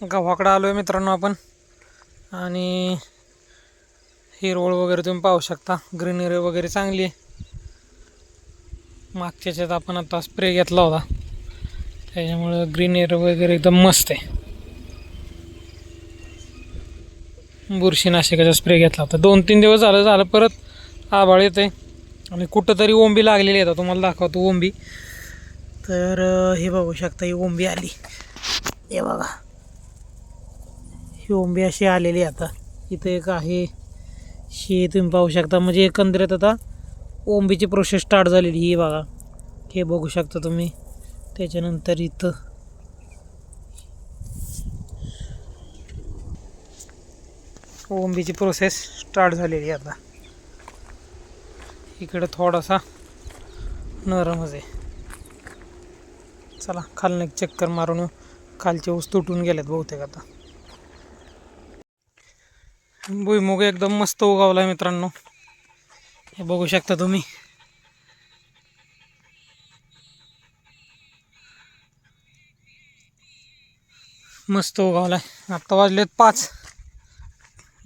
गावाकडं आलो आहे मित्रांनो आपण. आणि हिरवळ वगैरे तुम्ही पाहू शकता. ग्रीनरी वगैरे चांगली आहे. मागच्याच्यात आपण आता स्प्रे घेतला होता. त्याच्यामुळं ग्रीनरी वगैरे एकदम मस्त आहे. बुरशीनाशिकाचा स्प्रे घेतला होता. दोन तीन दिवस झालं झालं परत आभाळ येते आणि कुठंतरी ओंबी लागलेली आहे आता. तुम्हाला दाखवतो ओंबी. तर हे बघू शकता ही ओंबी आली. हे बघा. ही ओंबी अशी आलेली आहे आता. इथं एक आहे शी तुम्ही पाहू शकता. म्हणजे एकंदरीत आता ओंबीची प्रोसेस स्टार्ट झालेली ही बघा. हे बघू शकता तुम्ही. त्याच्यानंतर इथं ओंबीची प्रोसेस स्टार्ट झालेली आहे आता. इकडं थोडासा नरमच आहे. चला खालनं एक चक्कर मारून येऊ. खालचे ऊस तुटून गेल्यात बहुतेक आता. भुईमुग एकदम मस्त उगावला आहे मित्रांनो. हे बघू शकता तुम्ही. मस्त उगावला आहे आत्ता वाजलेत पाच.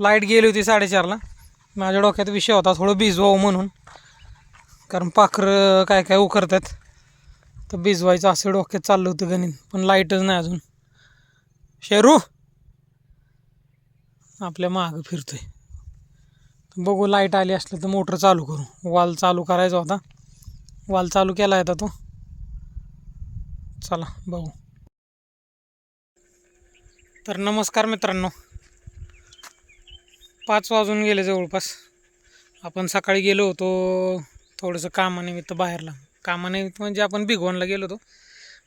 लाइट गेली होती साडेचारला. माझ्या डोक्यात विषय होता थोडं भिजवावं म्हणून. कारण पाखरं काय काय उकरतात तर भिजवायचं असं डोक्यात चाललं होतं गणित. पण लाईटच नाही अजून. शेरू! आपल्या मागं फिरतो तर बघू लाइट आली असलं तर मोटर चालू करू. वाल चालू करायचा होता. वाल चालू केला आहे आता तो. चला बघू. तर नमस्कार मित्रांनो. पाच वाजून गेले जवळपास. आपण सकाळी गेलो होतो थोडंसं कामानिमित्त बाहेरला. कामानिमित्त म्हणजे आपण भिगवणला गेलो होतो.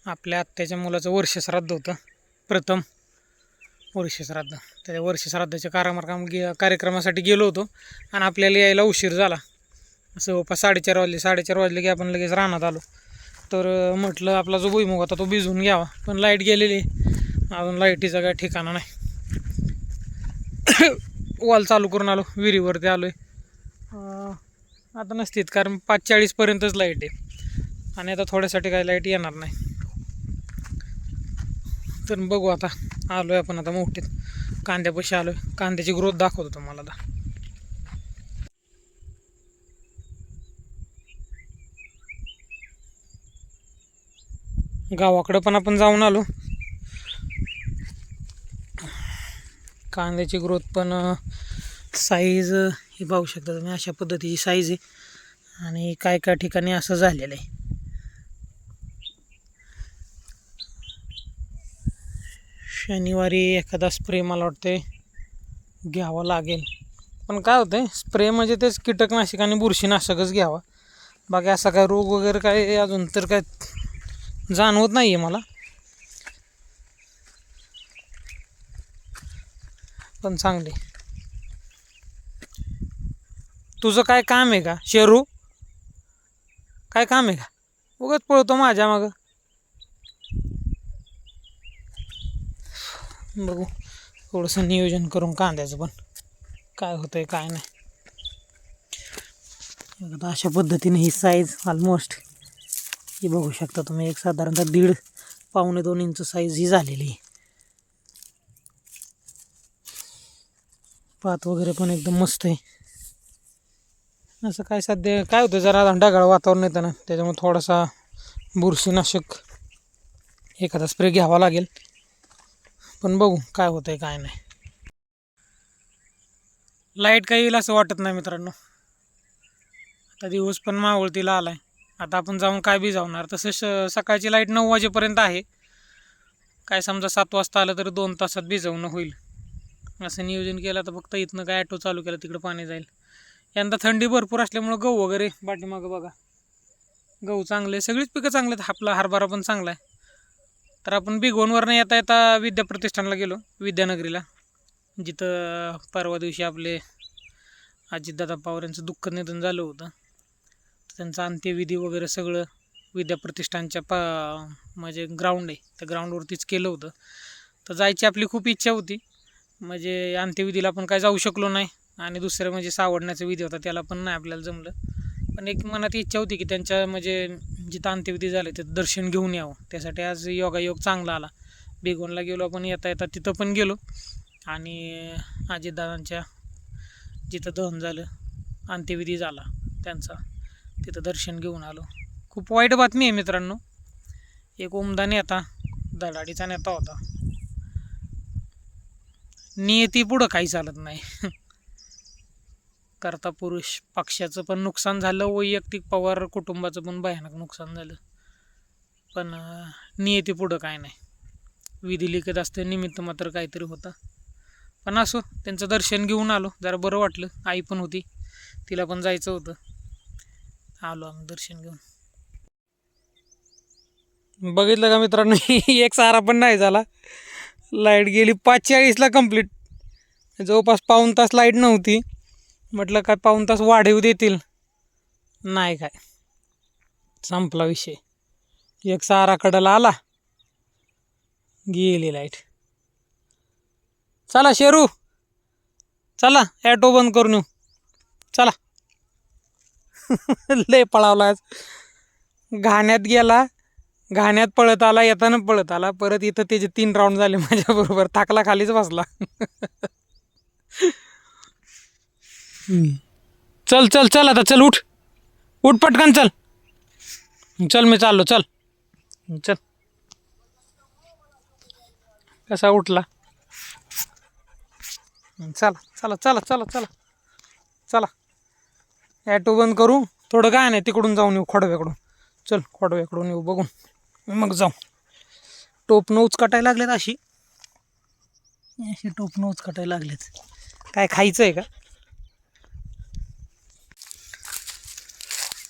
आपल्या आत्याच्या मुलाचं वर्षश्राद्ध होतं. प्रथम. वर्षश्राद्ध त्या वर्षश्राद्धाच्या कारामार गे कार्यक्रमासाठी गेलो होतो आणि आपल्याला यायला उशीर झाला. जवळपास साडेचार वाजले. साडेचार वाजले की आपण लगेच रानात आलो. तर म्हटलं आपला जो भुईमुग होता तो भिजवून घ्यावा. पण लाइट गेलेली आहे. अजून लाईटीचा काय ठिकाणा नाही. वॉल चालू करून आलो. विहिरीवरती आलो आहे आता नसतीत. कारण पाच चाळीसपर्यंतच लाइट आहे. आणि आता थोड्यासाठी काही लाइट येणार नाही. तर बघू आता. आलो आहे आपण आता मोठीत. कांद्यापाशी आलो आहे कांद्याची ग्रोथ दाखवतो तुम्हाला आता. गावाकडं पण आपण जाऊन आलो. कांद्याची ग्रोथ पण साईज हे पाहू शकता तुम्ही अशा पद्धतीची साईज आहे. आणि काय काय ठिकाणी असं झालेलं आहे. शनिवारी एखादा स्प्रे मला वाटते घ्यावा लागेल. पण काय होतं स्प्रे म्हणजे तेच कीटकनाशक आणि बुरशीनाशकच घ्यावा. बाकी असा काय रोग वगैरे काय अजून तर काय जाणवत नाही आहे मला. पण चांगले. तुझं काय काम आहे का शेरू? काय काम आहे का? उगाच पळतो माझ्या मागं. बघू. थोडंसं नियोजन करून कांद्याचं पण. काय होतं आहे काय नाही. अशा पद्धतीने ही साईज ऑलमोस्ट ही बघू शकता तुम्ही एक साधारणतः दीड पावणे दोन इंच साईज ही झालेली आहे. पात वगैरे पण एकदम मस्त आहे. असं काय सध्या काय होतं जरा ढगाळ वातावरण येतं ना त्याच्यामुळे थोडासा बुरशीनाशक एखादा स्प्रे घ्यावा लागेल. पण बघू काय होतं आहे काय नाही. लाइट काही येईल असं वाटत नाही मित्रांनो. आता दिवस पण मावळतीला आला आहे आता आपण जाऊन काय बी जाऊणार तसं सकाळची लाइट नऊ वाजेपर्यंत आहे. काय समजा सात वाजता आलं तर दोन तासात भिजवणं होईल. असं नियोजन केलं तर फक्त इथनं काय ॲटो चालू केला तिकडं पाणी जाईल. यंदा थंडी भरपूर असल्यामुळं गहू वगैरे पाठीमागं बघा. गहू चांगले सगळीच पिकं चांगले आहेत. आपला हरभरा पण चांगला आहे. तर आपण बिगवणवरनं येता येता विद्याप्रतिष्ठानला गेलो विद्यानगरीला. जिथं परवा दिवशी आपले अजितदादा पवार यांचं दुःख निधन झालं होतं. त्यांचं अंत्यविधी वगैरे सगळं विद्याप्रतिष्ठानच्या पा म्हणजे ग्राउंड आहे. त्या ग्राउंडवरतीच केलं होतं. तर जायची आपली खूप इच्छा होती. म्हणजे अंत्यविधीला आपण काय जाऊ शकलो नाही. आणि दुसरं म्हणजे सावडण्याचा विधी होता त्याला पण नाही आपल्याला जमलं. पण एक मनात इच्छा होती की त्यांच्या म्हणजे जिथं अंत्यविधी झाले तिथं दर्शन घेऊन यावं. त्यासाठी आज योगायोग चांगला आला. बेगोनला गेलो आपण येता येता तिथं पण गेलो. आणि अजितदादांच्या जिथं दहन झालं अंत्यविधी झाला त्यांचा तिथं दर्शन घेऊन आलो. खूप वाईट बातमी आहे मित्रांनो. एक उमदा नेता धडाडीचा नेता होता. नियती पुढं काही चालत नाही. करता पुरुष पक्षाचं पण नुकसान झालं वैयक्तिक पवार कुटुंबाचं पण भयानक नुकसान झालं. पण नियती पुढं काय नाही. विधी लिखत असते निमित्त मात्र काहीतरी होतं. पण असो त्यांचं दर्शन घेऊन आलो. जरा बरं वाटलं. आई पण होती. तिला पण जायचं होतं. आलो आम्ही दर्शन घेऊन. बघितलं का मित्रांनो? एक सारा पण नाही झाला. लाइट गेली पाच चाळीसला कंप्लीट. जवळपास पाऊण तास लाइट नव्हती. म्हटलं काय पाऊण तास वाढीव देतील? नाही काय. संपला विषय. एक सारा कडला आला. गेली लाइट. चला शेरू. चला ॲटो बंद करून येऊ. चला. लय पळावला घाण्यात गेला. घाण्यात पळत आला येताना पळत आला. परत इथं त्याचे तीन राऊंड झाले. माझ्याबरोबर थाकला खालीच बसला. चल चल चल आता चल उठ. उठ पटकन चल. चल मी चाललो चल. चल. कसा उठला? चला चला चला चला चला. चला. ॲटो बंद करू. थोडं काय नाही तिकडून जाऊन येऊ खोडव्याकडून. चल खोडव्याकडून येऊ बघून. मग जाऊ. टोप नऊच कटायला लागलेत अशी. अशी टोप नऊच कटायला लागलेत. काय खायचं आहे का?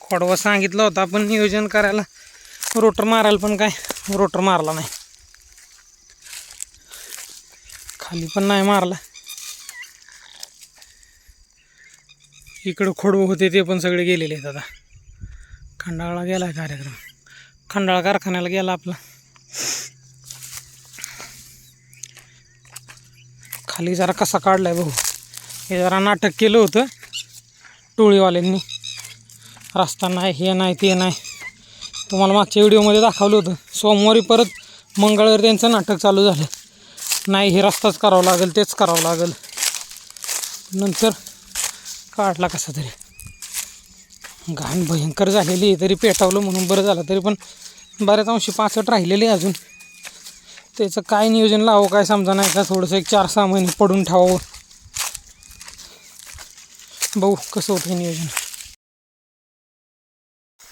खोडवा सांगितलं होतं. आपण नियोजन करायला. रोटर मारायला पण काय? रोटर मारला नाही. खाली पण नाही मारला. इकडं खोडवं होते ते पण सगळे गेलेले आहेत आता. खंडाळा गेला कार्यक्रम. खंडाळा कारखान्याला गेला आपला. खाली जरा कसा काढलाय भाऊ हे जरा नाटक केलं होतं टोळीवाल्यांनी. रस्ता नाही हे नाही ते नाही. तुम्हाला मागच्या व्हिडिओमध्ये दाखवलं होतं. सोमवारी परत मंगळवारी त्यांचं नाटक चालू झालं. नाही हे रस्ताच करावा लागेल तेच करावं लागेल. नंतर काढला कसा तरी. घाण भयंकर झालेली आहे तरी पेटावलं म्हणून बरं झालं तरी पण बऱ्याच अंशी पाचट राहिलेली अजून. त्याचं काय नियोजन लावं काय समजा नाही का थोडंसं एक चार सहा महिने पडून ठेवावं. बघू कसं होतं नियोजन.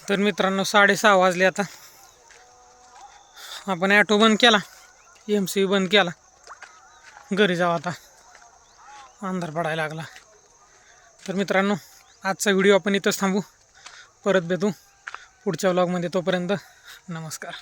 तर मित्रांनो साडेसहा वाजले आता. आपण ॲटो बंद केला. एम सी बंद केला. घरी जाऊ आता. अंधार पडायला लागला. तर मित्रांनो आजचा व्हिडिओ आपण इथंच थांबू. परत भेटू पुढच्या व्लॉगमध्ये तोपर्यंत नमस्कार.